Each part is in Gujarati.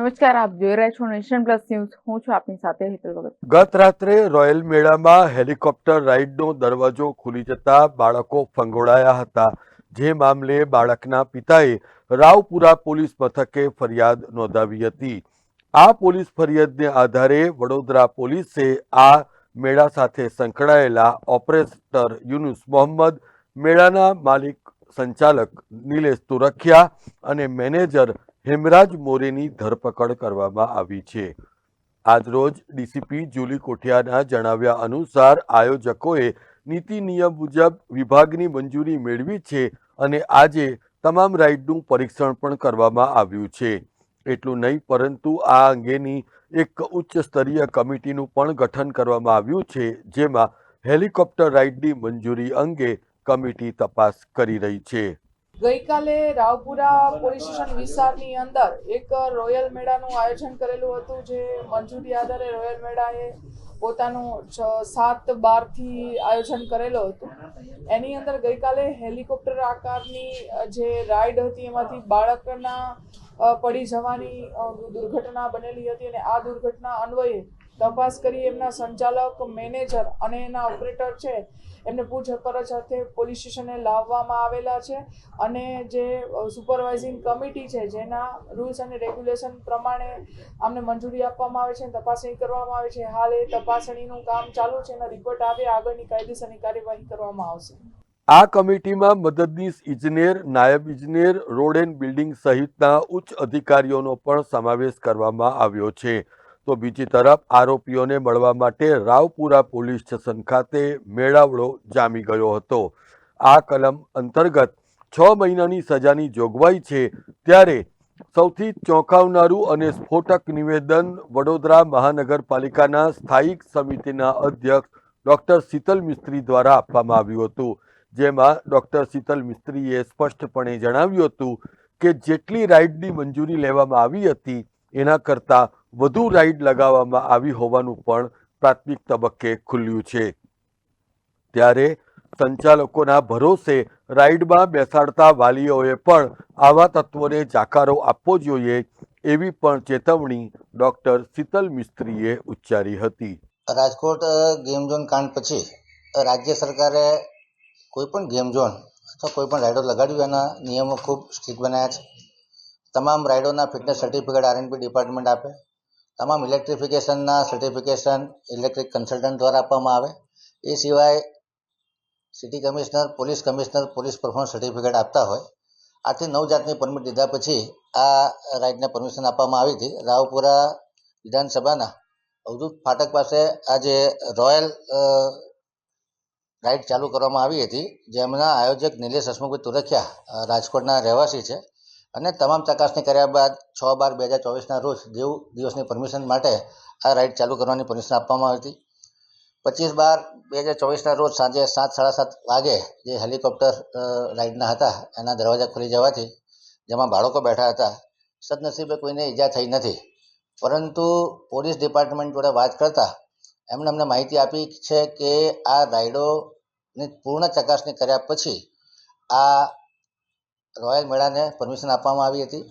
નમસ્કાર, આપ જોઈ રહ્યા છો નેશન પ્લસ ન્યૂઝ. હું છું આપની સાથે હેતલ ભગત. ગત રાત્રે રોયલ મેળામાં હેલિકોપ્ટર રાઇડનો દરવાજો ખુલી જતા બાળકો ફંગોળાયા હતા. જે મામલે બાળકના પિતાએ રાવપુરા પોલીસ મથકે ફરિયાદ નોંધાવી હતી. આ પોલીસ ફરિયાદને આધારે વડોદરા પોલીસે આ મેળા સાથે સંકળાયેલા ઓપરેટર યુનુસ મોહમ્મદ, મેળાના માલિક સંચાલક નિલેશ તુરખિયા અને મેનેજર હેમરાજ મોરેની ધરપકડ કરવામાં આવી છે. આજરોજ ડીસીપી જુલી કોઠિયાના જણાવ્યા અનુસાર આયોજકોએ નીતિ નિયમ મુજબ વિભાગની મંજૂરી મેળવી છે અને આજે તમામ રાઇડનું પરીક્ષણ પણ કરવામાં આવ્યું છે. એટલું નહીં, પરંતુ આ અંગેની એક ઉચ્ચ સ્તરીય કમિટીનું પણ ગઠન કરવામાં આવ્યું છે, જેમાં હેલિકોપ્ટર રાઇડની મંજૂરી અંગે કમિટી તપાસ કરી રહી છે. ગઈકાલે રાવપુરા પોલીસ સ્ટેશન વિસ્તારની અંદર એક રોયલ મેળાનું આયોજન કરેલું હતું, જે મંજૂરી આધારે રોયલ મેળાએ પોતાનું સાત બારથી આયોજન કરેલું હતું. એની અંદર ગઈકાલે હેલિકોપ્ટર આકારની જે રાઈડ હતી એમાંથી બાળકના પડી જવાની દુર્ઘટના બનેલી હતી અને આ દુર્ઘટના અન્વયે તપાસ કરી એમના સંચાલક, મેનેજર અને એના ઓપરેટર છે. એમને પૂછપરછ અર્થે પોલીસ સ્ટેશને લાવવામાં આવેલા છે અને જે સુપરવાઇઝિંગ કમિટી છે, જેના રૂલ્સ અને રેગ્યુલેશન પ્રમાણે આમને મંજૂરી આપવામાં આવે છે તપાસણી કરવામાં આવે છે. હાલ એ તપાસણીનું કામ ચાલુ છે. એનો રિપોર્ટ આવે, આગળની કાયદેસરની કાર્યવાહી કરવામાં આવશે. આ કમિટીમાં મદદનીશ ઇજનેર, નાયબ ઇજનેર, રોડ એન્ડ બિલ્ડિંગ સહિતના ઉચ્ચ અધિકારીઓનો પણ સમાવેશ કરવામાં આવ્યો છે. તો બીજી તરફ આરોપીઓને મળવા માટે રાવપુરા પોલીસ સ્ટેશન ખાતે મેળાવડો જામી ગયો હતો. આ કલમ અંતર્ગત છ મહિનાની સજાની જોગવાઈ છે ત્યારે સૌથી ચોંકાવનારું અને સ્ફોટક નિવેદન વડોદરા મહાનગરપાલિકાના સ્થાયિક સમિતિના અધ્યક્ષ ડૉક્ટર શીતલ મિસ્ત્રી દ્વારા આપવામાં આવ્યું હતું. જેમાં ડૉક્ટર શીતલ મિસ્ત્રીએ સ્પષ્ટપણે જણાવ્યું હતું કે જેટલી રાઇડની મંજૂરી લેવામાં આવી હતી એના કરતાં વધુ રાઇડ લગાવવામાં આવી હોવાનું પણ પ્રાથમિક તબક્કે ખુલ્યું છે. ત્યારે સંચાલકોના ભરોસે રાઇડમાં બેસાડતા વાલીઓએ પણ આવા તત્વોને જાકારો આપવો જોઈએ એવી પણ ચેતવણી ડોક્ટર શીતલ મિસ્ત્રીએ ઉચ્ચારી હતી. રાજકોટ ગેમ ઝોન કાંડ પછી રાજ્ય સરકારે કોઈ પણ ગેમ ઝોન અથવા કોઈ પણ રાઇડો લગાડ્યું એના નિયમો ખૂબ સ્ટ્રિક્ટ બનાવ્યા છે. તમામ રાઇડોના ફિટનેસ સર્ટિફિકેટ આરએનપી ડિપાર્ટમેન્ટ આપે. તમામ ઇલેક્ટ્રિફિકેશનના સર્ટિફિકેશન ઇલેક્ટ્રિક કન્સલ્ટન્ટ દ્વારા આપવામાં આવે. એ સિવાય city commissioner police commissioner police performance certificate આપતા હોય. આથી નવ જાતની પરમિટ લીધા પછી આ રાઇડને પરમિશન આપવામાં આવી હતી. રાવપુરા વિધાનસભાના અવધૂત ફાટક પાસે આજે રોયલ રાઇડ ચાલુ કરવામાં આવી હતી, જેમના આયોજક નિલેશ હસમુખભાઈ તુરખિયા રાજકોટના રહેવાસી છે. અને તમામ ચકાસણી કર્યા બાદ છ બાર બે હજાર ચોવીસના રોજ દેવ દિવસની પરમિશન માટે આ રાઇડ ચાલુ કરવાની પરમિશન આપવામાં આવી હતી. પચીસ બાર બે હજાર ચોવીસના રોજ સાંજે સાત, સાડા સાત વાગે જે હેલિકોપ્ટર રાઇડના હતા, એના દરવાજા ખુલી જવાથી જેમાં બાળકો બેઠા હતા, સદનસીબે કોઈને ઈજા થઈ નથી. પરંતુ પોલીસ ડિપાર્ટમેન્ટ જોડે વાત કરતા એમણે અમને માહિતી આપી છે કે આ રાઇડોની પૂર્ણ ચકાસણી કર્યા પછી આ રોયલ મેળાને પરમિશન આપવામાં આવી હતી.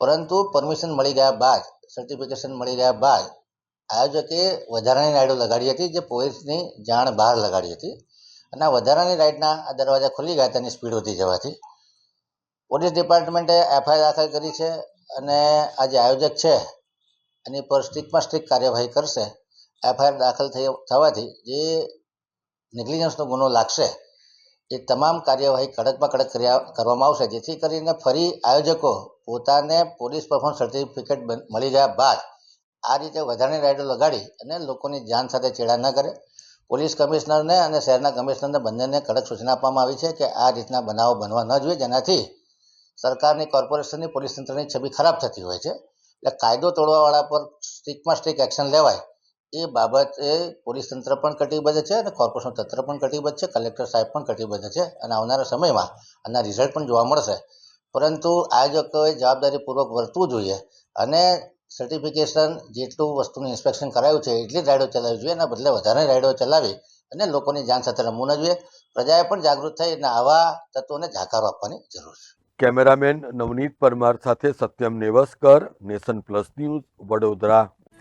પરંતુ પરમિશન મળી ગયા બાદ સર્ટિફિકેશન મળી ગયા બાદ, આયોજકે વધારાની રાઇડો લગાડી હતી જે પોલીસની જાણ બહાર લગાડી હતી. અને આ વધારાની રાઇડના આ દરવાજા ખુલી ગયા તેની સ્પીડ વધી જવાથી. પોલીસ ડિપાર્ટમેન્ટે એફઆઈઆર દાખલ કરી છે અને આ જે આયોજક છે, એની પર સ્ટ્રિક્ટમાં સ્ટ્રિક્ટ કાર્યવાહી કરશે. એફઆઈઆર દાખલ થઈ થવાથી જે નેગ્લિજન્સનો ગુનો લાગશે એ તમામ કાર્યવાહી કડકમાં કડક કરવામાં આવશે. જેથી કરીને ફરી આયોજકો પોતાને પોલીસ પરફોર્મન્સ સર્ટિફિકેટ મળી ગયા બાદ આ રીતે વધારાની રાઇડો લગાડી અને લોકોની જાન સાથે ચેડા ન કરે. પોલીસ કમિશનરને અને શહેરના કમિશનરને બંનેને કડક સૂચના આપવામાં આવી છે કે આ રીતના બનાવો બનવા ન જોઈએ, જેનાથી સરકારની કોર્પોરેશનની પોલીસ તંત્રની છબી ખરાબ થતી હોય છે. એટલે કાયદો તોડવાવાળા પર સ્ટ્રિક્ટમાં સ્ટ્રિક્ટ એક્શન લેવાય એ બાબતે પોલીસ તંત્ર પણ કટિબદ્ધ છે અને કોર્પોરેશન તંત્ર પણ કટિબદ્ધ છે, કલેક્ટર સાહેબ પણ કટિબદ્ધ છે અને આવનારા સમયમાં આના રિઝલ્ટ પણ જોવા મળશે. પરંતુ આયોજકોએ જવાબદારીપૂર્વક વર્તવું જોઈએ અને સર્ટિફિકેશન જેટલું વસ્તુનું ઇન્સ્પેક્શન કરાયું છે, એટલી જ રાઇડો ચલાવવી જોઈએ, એના બદલે વધારે રાઇડો ચલાવી અને લોકોની જાન સાથે રમવું ન જોઈએ. પ્રજાએ પણ જાગૃત થઈ અને આવા તત્વોને જાકારો આપવાની જરૂર છે. કેમેરામેન નવનીત પરમાર સાથે Satyam Nevaskar, nation plus news Vadodara.